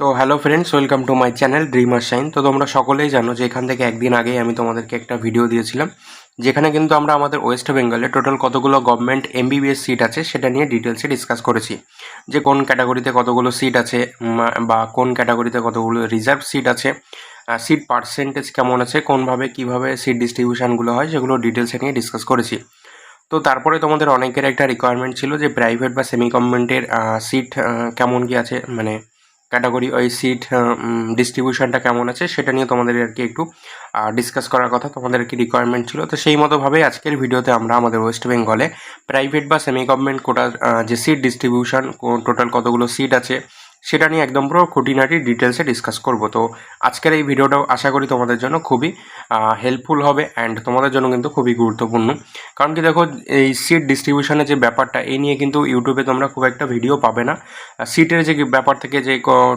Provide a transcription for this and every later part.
তো hello friends welcome to my channel dreamer shine তো তোমরা সকলেই জানো যে এখান থেকে একদিন আগেই আমি তোমাদেরকে একটা ভিডিও দিয়েছিলাম, যেখানে কিন্তু আমরা আমাদের ওয়েস্ট বেঙ্গলে টোটাল কতগুলো গভর্নমেন্ট এমবিবিএস সিট আছে সেটা নিয়ে ডিটেলসে ডিসকাস করেছি। যে কোন ক্যাটাগরিতে কতগুলো সিট আছে বা কোন ক্যাটাগরিতে কতগুলো রিজার্ভ সিট আছে সিট পার্সেন্টেজ কেমন আছে, কোনভাবে কীভাবে সিট ডিস্ট্রিবিউশনগুলো হয়, সেগুলো ডিটেলসে নিয়ে ডিসকাস করেছি। তো তারপরে তোমাদের অনেকের একটা রিকোয়ারমেন্ট ছিল যে প্রাইভেট বা সেমি গভর্নমেন্টের সিট কেমন কি আছে মানে ক্যাটাগরি ওই সিট ডিস্ট্রিবিউশনটা কেমন আছে সেটা নিয়ে তোমাদের আর কি একটু ডিসকাস করার কথা তোমাদের কি রিকোয়ারমেন্ট ছিল। তো সেই মতোভাবেই আজকের ভিডিওতে আমরা আমাদের ওয়েস্ট বেঙ্গলে প্রাইভেট বা সেমি গভর্নমেন্ট কোটা যে সিট ডিস্ট্রিবিউশন টোটাল কতগুলো সিট আছে সেটা নিয়ে একদম পুরো খুঁটিনাটি ডিটেলসে ডিসকাস করব। তো আজকের এই ভিডিওটাও আশা করি তোমাদের জন্য খুবই হেল্পফুল হবে অ্যান্ড তোমাদের জন্য কিন্তু খুবই গুরুত্বপূর্ণ। কারণ কি দেখো, এই সিট ডিস্ট্রিবিউশনের যে ব্যাপারটা এই নিয়ে কিন্তু ইউটিউবে তোমরা খুব একটা ভিডিও পাবে না। সিটের যে ব্যাপার থেকে যে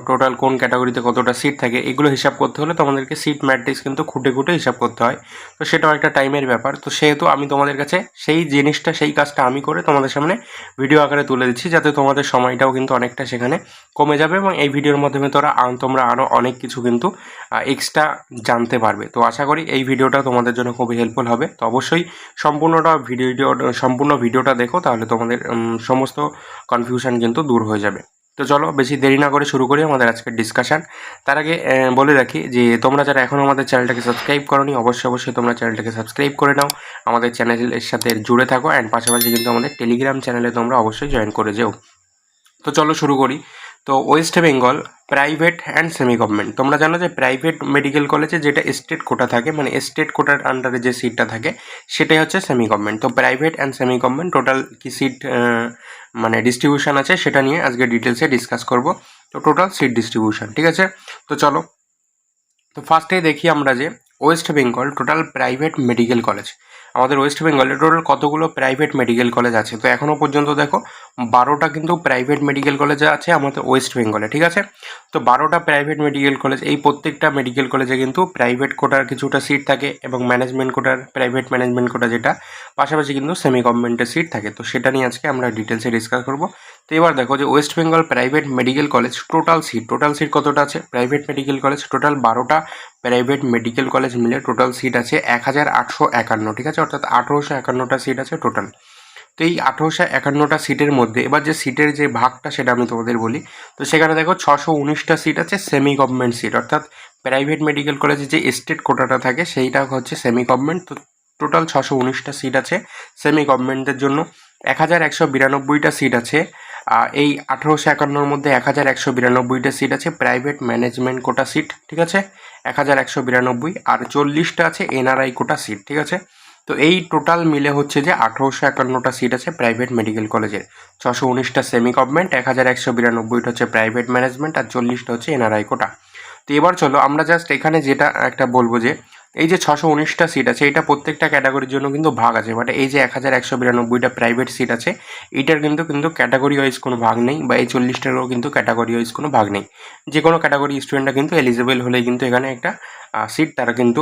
টোটাল কোন ক্যাটাগরিতে কতটা সিট থাকে, এগুলো হিসাব করতে হলে তোমাদেরকে সিট ম্যাট্রিক্স কিন্তু খুঁটে খুঁটে হিসাব করতে হয়। তো সেটাও একটা টাইমের ব্যাপার। তো সেহেতু আমি তোমাদের কাছে সেই জিনিসটা, সেই কাজটা আমি করে তোমাদের সামনে ভিডিও আকারে তুলে দিচ্ছি, যাতে তোমাদের সময়টাও কিন্তু অনেকটা সেখানে কমে যাবে এবং এই ভিডিওর মাধ্যমে তোরা তোমরা আরও অনেক কিছু কিন্তু এক্সট্রা জানতে পারবে। তো আশা করি এই ভিডিওটা তোমাদের জন্য খুবই হেল্পফুল হবে। তো অবশ্যই সম্পূর্ণটা ভিডিও সম্পূর্ণ ভিডিওটা দেখো, তাহলে তোমাদের সমস্ত কনফিউশন কিন্তু দূর হয়ে যাবে। তো চলো, বেশি দেরি না করে শুরু করি আমাদের আজকের ডিসকাশন তার আগে বলে রাখি যে তোমরা যারা এখনও আমাদের চ্যানেলটাকে সাবস্ক্রাইব করোনি, অবশ্যই অবশ্যই তোমরা চ্যানেলটাকে সাবস্ক্রাইব করে নাও। আমাদের চ্যানেলের সাথে জুড়ে থাকো অ্যান্ড পাশাপাশি কিন্তু আমাদের টেলিগ্রাম চ্যানেলে তোমরা অবশ্যই জয়েন করে যেও। তো চলো, শুরু করি। তো West Bengal private and semi government তোমরা জানো যে প্রাইভেট মেডিকেল কলেজে যেটা স্টেট কোটা থাকে মানে স্টেট কোটার আন্ডারে যে সিটটা থাকে, সেটাই হচ্ছে সেমি গভর্নমেন্ট তো private and semi government total কি সিট মানে ডিস্ট্রিবিউশন আছে সেটা নিয়ে আজকে ডিটেলসে ডিসকাস করব। তো টোটাল সিট ডিস্ট্রিবিউশন ঠিক আছে? তো চলো। তো ফার্স্টেই দেখি আমরা যে West Bengal total private medical college আমাদের ওয়েস্ট বেঙ্গলে টোটাল কতগুলো প্রাইভেট মেডিকেল কলেজ আছে? তো এখনও পর্যন্ত দেখো, বারোটা কিন্তু প্রাইভেট মেডিকেল কলেজ আছে আমাদের ওয়েস্ট বেঙ্গলে ঠিক আছে? তো বারোটা প্রাইভেট মেডিকেল কলেজ এই প্রত্যেকটা মেডিকেল কলেজে কিন্তু প্রাইভেট কোটার কিছুটা সিট থাকে এবং ম্যানেজমেন্ট কোটার প্রাইভেট ম্যানেজমেন্ট কোটা যেটা, পাশাপাশি কিন্তু সেমি গভর্নমেন্টের সিট থাকে। তো সেটা নিয়ে আজকে আমরা ডিটেলসে ডিসকাস করব। তো এবার দেখো যে West Bengal private medical college total seat total seat কতটা আছে? প্রাইভেট মেডিকেল কলেজ টোটাল বারোটা প্রাইভেট মেডিকেল কলেজ মিলে টোটাল সিট আছে এক হাজার আটশো একান্ন, ঠিক আছে? অর্থাৎ আঠেরোশো একান্নটা সিট আছে টোটাল তো এই আঠেরোশো একান্নটা সিটের মধ্যে, এবার যে সিটের যে ভাগটা সেটা আমি তোমাদের বলি। তো সেখানে দেখো ছশো উনিশটা সিট আছে সেমি গভর্নমেন্ট সিট অর্থাৎ প্রাইভেট মেডিকেল কলেজে যে স্টেট কোটাটা থাকে সেইটা হচ্ছে সেমি গভর্নমেন্ট তো টোটাল ছশো উনিশটা সিট আছে সেমি গভর্নমেন্টের জন্য। এক হাজার একশো বিরানব্বইটা সিট আছে এই আঠেরোশো একান্নর মধ্যে এক হাজার একশো বিরানব্বইটা সিট আছে প্রাইভেট ম্যানেজমেন্ট কোটা সিট ঠিক আছে? এক হাজার একশো বিরানব্বই আর চল্লিশটা আছে এনআরআই কোটা সিট ঠিক আছে? তো এই টোটাল মিলে হচ্ছে যে আঠেরোশো একান্নটা সিট আছে প্রাইভেট মেডিকেল কলেজের ছশো উনিশটা সেমি গভর্নমেন্ট এক হাজার একশো বিরানব্বইটা হচ্ছে প্রাইভেট ম্যানেজমেন্ট আর চল্লিশটা হচ্ছে এনআরআই কোটা তো এবার চলো আমরা জাস্ট এখানে যেটা একটা বলব যে এই যে ছশো উনিশটা সিট আছে, এটা প্রত্যেকটা ক্যাটাগরির জন্য কিন্তু ভাগ আছে বাট এই যে এক হাজার একশো বিরানব্বইটা প্রাইভেট সিট আছে এইটার কিন্তু কিন্তু ক্যাটাগরি ওয়াইজ কোনো ভাগ নেই, বা এই চল্লিশটারও কিন্তু ক্যাটাগরি ওয়াইজ কোনো ভাগ নেই। যে কোনো ক্যাটাগরি স্টুডেন্টরা কিন্তু এলিজিবল হলেই কিন্তু এখানে একটা সিট তারা কিন্তু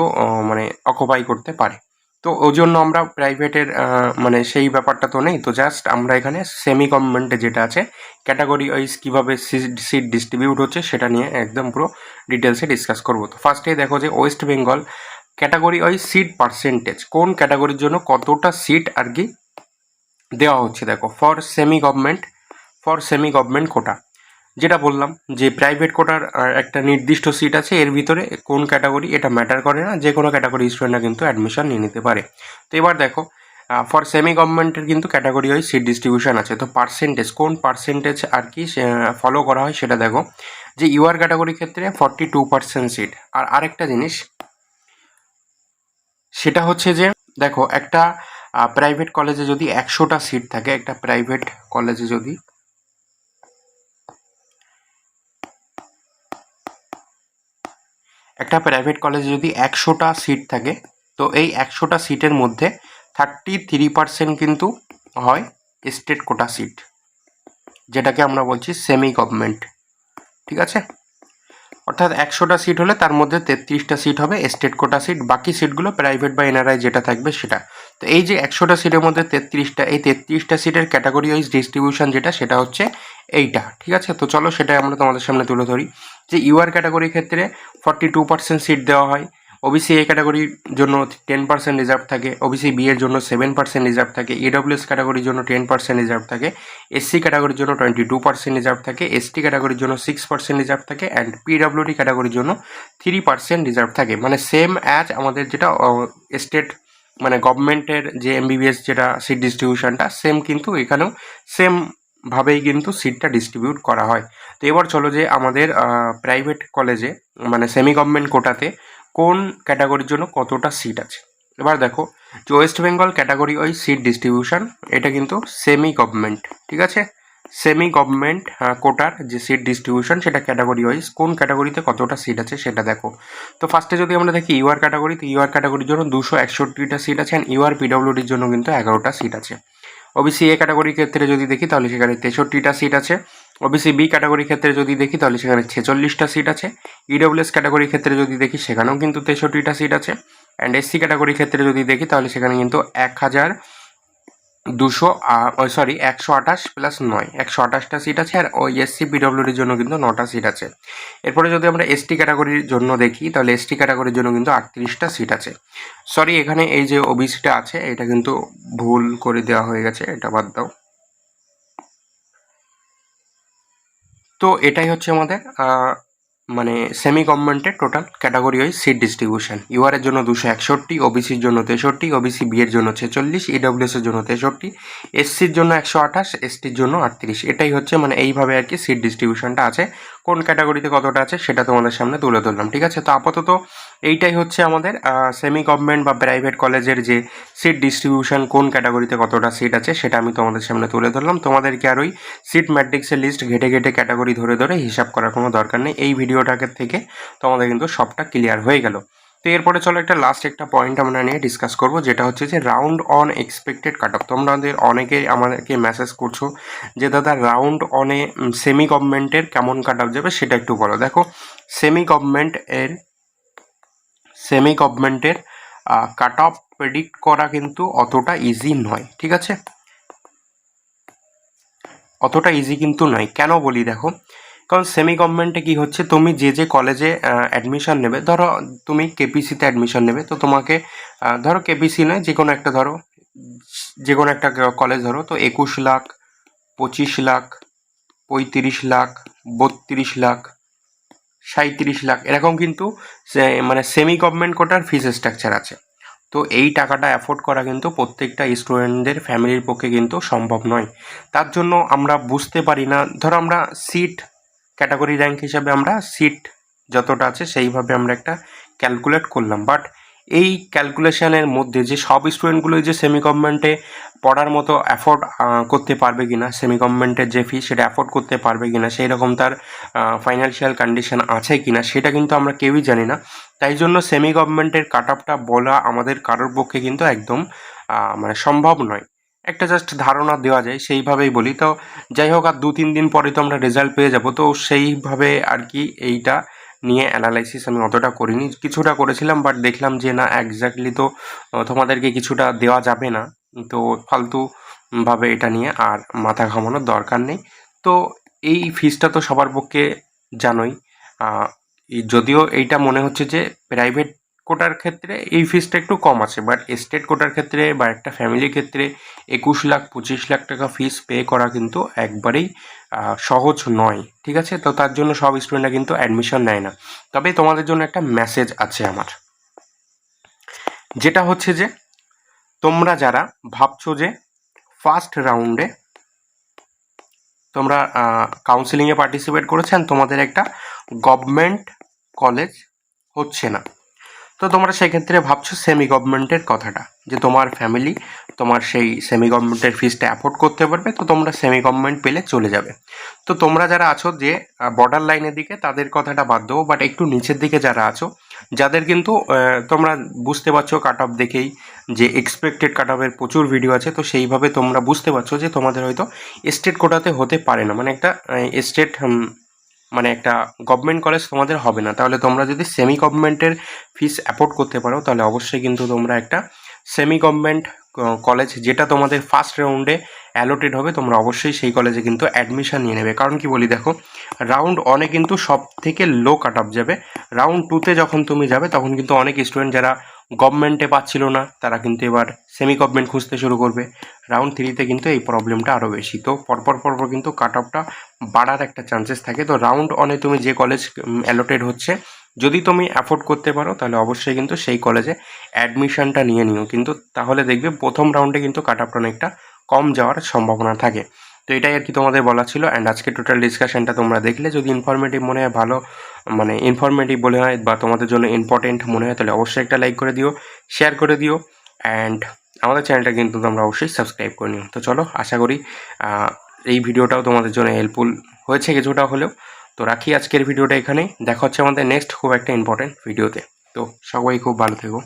মানে অকুপাই করতে পারে। তো ওই জন্য আমরা প্রাইভেটের মানে সেই ব্যাপারটা তো নেই, তো জাস্ট আমরা এখানে সেমি গভর্নমেন্টে যেটা আছে ক্যাটাগরি ওয়াইজ কীভাবে সিট ডিস্ট্রিবিউট হচ্ছে সেটা নিয়ে একদম পুরো ডিটেলসে ডিসকাস করব। তো ফার্স্টেই দেখো যে West Bengal category wise seat percentage কোন ক্যাটাগরির জন্য কতটা সিট আর কি দেওয়া হচ্ছে? দেখো for semi government for semi government quota যেটা বললাম যে প্রাইভেট কোটার একটা নির্দিষ্ট সিট আছে, এর ভিতরে কোন ক্যাটাগরি এটা ম্যাটার করে না, যে কোনো ক্যাটাগরি স্টুডেন্টরা কিন্তু অ্যাডমিশন নিয়ে নিতে পারে। তো এবার দেখো ফর সেমি গভর্নমেন্টের কিন্তু ক্যাটাগরি ওয়াইজ সিট ডিস্ট্রিবিউশন আছে, তো পার্সেন্টেজ কোন পার্সেন্টেজ আর কি ফলো করা হয় সেটা দেখো, যে ইউআর ক্যাটাগরির ক্ষেত্রে ফর্টি টু পার্সেন্ট সিট আর আরেকটা জিনিস সেটা হচ্ছে যে, দেখো, একটা প্রাইভেট কলেজে যদি একশোটা সিট থাকে, একটা প্রাইভেট কলেজে যদি একটা প্রাইভেট কলেজে যদি একশোটা সিট থাকে, তো এই একশোটা সিটের মধ্যে থার্টি থ্রি পার্সেন্ট কিন্তু হয় স্টেট কোটা সিট যেটাকে আমরা বলছি সেমি গভর্নমেন্ট ঠিক আছে? অর্থাৎ একশোটা সিট হলে তার মধ্যে তেত্রিশটা সিট হবে স্টেট কোটা সিট বাকি সিটগুলো প্রাইভেট বা এনআরআই যেটা থাকবে সেটা। তো এই যে একশোটা সিটের মধ্যে তেত্রিশটা, এই তেত্রিশটা সিটের ক্যাটাগরি ওয়াইজ ডিস্ট্রিবিউশন যেটা, সেটা হচ্ছে এইটা, ঠিক আছে? তো চলো সেটাই আমরা তোমাদের সামনে তুলে ধরি। যে ইউআর ক্যাটাগরির ক্ষেত্রে ফর্টি টু পার্সেন্ট সিট দেওয়া হয় ওবিসি এ ক্যাটাগরির জন্য টেন পার্সেন্ট রিজার্ভ থাকে। ওবিসি বি এর জন্য সেভেন পার্সেন্ট রিজার্ভ থাকে। ইডব্লিউএস ক্যাটাগরির জন্য টেন পার্সেন্ট রিজার্ভ থাকে। এসসি ক্যাটাগরির জন্য টোয়েন্টি টু পার্সেন্ট রিজার্ভ থাকে এসটি ক্যাটাগরির জন্য সিক্স পার্সেন্ট রিজার্ভ থাকে। অ্যান্ড পিডব্লিউডি ক্যাটাগরির জন্য থ্রি পার্সেন্ট রিজার্ভ থাকে। মানে সেম অ্যাজ আমাদের যেটা স্টেট মানে গভর্নমেন্টের যে এমবিবিএস যেটা সিট ডিস্ট্রিবিউশনটা সেম কিন্তু এখানেও সেম ভাবেই কিন্তু সিটটা ডিস্ট্রিবিউট করা হয়। তো এবার চলো যে আমাদের প্রাইভেট কলেজে মানে সেমি গভর্নমেন্ট কোটাতে কোন ক্যাটাগরির জন্য কতটা সিট আছে? এবার দেখো, যে ওয়েস্ট বেঙ্গল ক্যাটাগরি ওই সিট ডিস্ট্রিবিউশন এটা কিন্তু সেমি গভর্নমেন্ট ঠিক আছে? সেমি গভর্নমেন্ট কোটার যে সিট ডিস্ট্রিবিউশন সেটা ক্যাটাগরি ওয়াইজ কোন ক্যাটাগরিতে কতটা সিট আছে সেটা দেখো। তো ফার্স্টে যদি আমরা দেখি ইউআর ক্যাটাগরি তো ইউআর ক্যাটাগরির জন্য দুশো একষট্টিটা সিট আছে অ্যান্ড ইউআর পিডব্লিউডির জন্য কিন্তু এগারোটা সিট আছে। ওবিসি এ ক্যাটাগরির ক্ষেত্রে যদি দেখি, তাহলে সেখানে তেষট্টিটা সিট আছে। ওবিসি বি ক্যাটাগরির ক্ষেত্রে যদি দেখি, তাহলে সেখানে ছেচল্লিশটা সিট আছে। ইডব্লিউএস ক্যাটাগরির ক্ষেত্রে যদি দেখি, সেখানেও কিন্তু তেষট্টিটা সিট আছে। অ্যান্ড এসসি ক্যাটাগরির ক্ষেত্রে যদি দেখি, তাহলে সেখানে কিন্তু এক হাজার দুশো সরি একশো আঠাশ প্লাস নয়। একশো আঠাশটা সিট আছে আর ওই এসসি পিডব্লিউডির জন্য কিন্তু নটা সিট আছে। এরপরে যদি আমরা এসটি ক্যাটাগরির জন্য দেখি, তাহলে এসটি ক্যাটাগরির জন্য কিন্তু আটত্রিশটা সিট আছে। সরি এখানে এই যে ওবিসিটা আছে, এটা কিন্তু ভুল করে দেওয়া হয়ে গেছে, এটা বাদ দাও। তো এটাই হচ্ছে আমাদের মানে সেমি গভর্নমেন্টের total category wise seat distribution ইউআরের জন্য দুশো একষট্টি ওবিসির জন্য তেষট্টি ওবিসি বি এর জন্য ছেচল্লিশ ইডব্লিউএস এর জন্য তেষট্টি এসসির জন্য একশো আঠাশ এসটির জন্য আটত্রিশ। এটাই হচ্ছে মানে এইভাবে আর কি সিট ডিস্ট্রিবিউশনটা আছে। কোন ক্যাটাগরিতে কতটা আছে সেটা তোমাদের সামনে তুলে ধরলাম, ঠিক আছে? তো আপাতত এইটাই হচ্ছে আমাদের সেমি গভর্নমেন্ট বা প্রাইভেট কলেজের যে সিট ডিস্ট্রিবিউশন কোন ক্যাটাগরিতে কতটা সিট আছে সেটা আমি তোমাদের সামনে তুলে ধরলাম। তোমাদেরকে আর ওই সিট ম্যাট্রিক্সের লিস্ট ঘেটে ঘেটে ক্যাটাগরি ধরে ধরে হিসাব করার কোনো দরকার নেই। এই ভিডিওটাকে থেকে তোমাদের কিন্তু সবটা ক্লিয়ার হয়ে গেল। তো এরপরে চলো একটা লাস্ট একটা পয়েন্ট আমরা নিয়ে ডিসকাস করব, যেটা হচ্ছে যে round on expected cut off তোমাদের অনেকেই আমাদেরকে মেসেজ করছ যে, দাদা রাউন্ড অনে সেমি গভর্নমেন্টের কেমন কাট অফ যাবে সেটা একটু বলো। দেখো সেমি গভর্নমেন্ট এর সেমি গভর্নমেন্টের কাট অফ প্রেডিক্ট করা কিন্তু অতটা ইজি নয়, ঠিক আছে? অতটা ইজি কিন্তু নয়। কেন বলি দেখো কারণ সেমি গভর্নমেন্টে কি হচ্ছে, তুমি যে যে কলেজে অ্যাডমিশন নেবে, ধরো তুমি কেপিসিতে অ্যাডমিশন নেবে, তো তোমাকে ধরো কেপিসি নয় যে কোনো একটা ধরো যে কোনো একটা কলেজ ধরো, তো একুশ লাখ, পঁচিশ লাখ, পঁয়ত্রিশ লাখ, বত্রিশ লাখ সাঁত্রিশ লাখ, এরকম কিন্তু মানে সেমি গভর্নমেন্ট কোটার ফিস স্ট্রাকচার আছে। তো এই টাকাটা অ্যাফোর্ড করা কিন্তু প্রত্যেকটা স্টুডেন্টদের ফ্যামিলির পক্ষে কিন্তু সম্ভব নয়। তার জন্য আমরা বুঝতে পারি না, ধরো আমরা সিট ক্যাটাগরি র্যাঙ্ক হিসাবে আমরা সিট যতটা আছে সেইভাবে আমরা একটা ক্যালকুলেট করলাম। বাট এই ক্যালকুলেশনের মধ্যে যে সব স্টুডেন্টগুলো যে সেমি গভর্নমেন্টে পড়ার মতো অ্যাফোর্ড করতে পারবে কিনা সেমি গভর্নমেন্টের যে ফি সেটা অ্যাফোর্ড করতে পারবে কিনা সেই রকম তার ফাইন্যান্সিয়াল কন্ডিশন আছে কি না সেটা কিন্তু আমরা কেউই জানি না। তাই জন্য সেমি গভর্নমেন্টের কাট বলা আমাদের কারোর পক্ষে কিন্তু একদম মানে সম্ভব নয়। একটা জাস্ট ধারণা দেওয়া যায়, সেইভাবেই বলি। তো যাই হোক, আর দু তিন দিন পরে তো আমরা রেজাল্ট পেয়ে যাব। তো সেইভাবে আর কি এইটা নিয়ে অ্যানালাইসিস আমি অতটা করিনি। কিছুটা করেছিলাম বাট দেখলাম যে না একজাক্টলি তো তোমাদেরকে কিছুটা দেওয়া যাবে না। তো ফালতু ভাবে এটা নিয়ে আর মাথা ঘামানোর দরকার নেই। তো এই ফিসটা তো সবার পক্ষে জানোই। যদিও এইটা মনে হচ্ছে যে প্রাইভেট কোটার ক্ষেত্রে এই ফিসটা একটু কম আছে বাট স্টেট কোটার ক্ষেত্রে বা একটা ফ্যামিলির ক্ষেত্রে একুশ লাখ, পঁচিশ লাখ টাকা ফিস পে করা কিন্তু একবারেই সহজ নয়, ঠিক আছে? তো তার জন্য সব স্টুডেন্টরা কিন্তু অ্যাডমিশন নেয় না। তবে তোমাদের জন্য একটা মেসেজ আছে আমার। যেটা হচ্ছে যে, তোমরা যারা ভাবছ যে ফার্স্ট রাউন্ডে তোমরা কাউন্সিলিংয়ে পার্টিসিপেট করেছেন তোমাদের একটা গভর্নমেন্ট কলেজ হচ্ছে না। তো তোমরা সেক্ষেত্রে ভাবছ সেমি গভর্নমেন্টের কথাটা, যে তোমার ফ্যামিলি তোমার সেই সেমি গভর্নমেন্টের ফিসটা অ্যাফোর্ড করতে পারবে, তো তোমরা সেমি গভর্নমেন্ট পেলে চলে যাবে। তো তোমরা যারা আছো যে বর্ডার লাইনের দিকে, তাদের কথাটা বাদ দেবো বাট একটু নিচের দিকে যারা আছো, যাদের কিন্তু তোমরা বুঝতে পারছ কাট অফ দেখেই যে এক্সপেক্টেড কাট অফের প্রচুর ভিডিও আছে, তো সেইভাবে তোমরা বুঝতে পারছ যে তোমাদের হয়তো স্টেট কোটাতে হতে পারে না। মানে একটা স্টেট মানে একটা গভর্নমেন্ট কলেজ তোমাদের হবে না। তাহলে তোমরা যদি সেমি গভর্নমেন্টের ফিস অ্যাফোর্ড করতে পারো, তাহলে অবশ্যই কিন্তু তোমরা একটা সেমি গভর্নমেন্ট কলেজ যেটা তোমাদের ফার্স্ট রাউন্ডে অ্যালোটেড হবে, তোমরা অবশ্যই সেই কলেজে কিন্তু অ্যাডমিশান নিয়ে নেবে। কারণ কি বলি দেখো রাউন্ড অনে কিন্তু সব থেকে লো কাট অফ যাবে রাউন্ড টুতে যখন তুমি যাবে, তখন কিন্তু অনেক স্টুডেন্ট যারা গভর্নমেন্টে পাচ্ছিল না, তারা কিন্তু এবার সেমি গভর্নমেন্ট খুঁজতে শুরু করবে। রাউন্ড থ্রিতে কিন্তু এই প্রবলেমটা আরও বেশি। তো পরপর পরপর কিন্তু কাট অফটা বাড়ার একটা চান্সেস থাকে। তো রাউন্ড অনে তুমি যে কলেজ অ্যালোটেড হচ্ছে, যদি তুমি অ্যাফোর্ড করতে পারো, তাহলে অবশ্যই কিন্তু সেই কলেজে অ্যাডমিশনটা নিয়ে নিও। কিন্তু তাহলে দেখবে প্রথম রাউন্ডে কিন্তু কাট অফটা অনেকটা কম যাওয়ার সম্ভাবনা থাকে। তো এটাই আর কি তোমাদের বলা ছিল। অ্যান্ড আজকে টোটাল ডিসকাশনটা তোমরা দেখলে। যদি ইনফরমেটিভ মনে হয়, ভালো মানে ইনফরমেটিভ বলে হয় বা তোমাদের জন্য ইম্পর্টেন্ট মনে হয়, তাহলে অবশ্যই একটা লাইক করে দিও শেয়ার করে দিও অ্যান্ড আমাদের চ্যানেলটা কিন্তু তোমরা অবশ্যই সাবস্ক্রাইব করে নিও। তো চলো, আশা করি এই ভিডিওটাও তোমাদের জন্য হেল্পফুল হয়েছে কিছুটা হলেও। তো রাখি আজকের ভিডিওটা এখানেই। দেখা হচ্ছে আমাদের নেক্সট খুব একটা ইম্পর্টেন্ট ভিডিওতে তো সবাই খুব ভালো থেকো।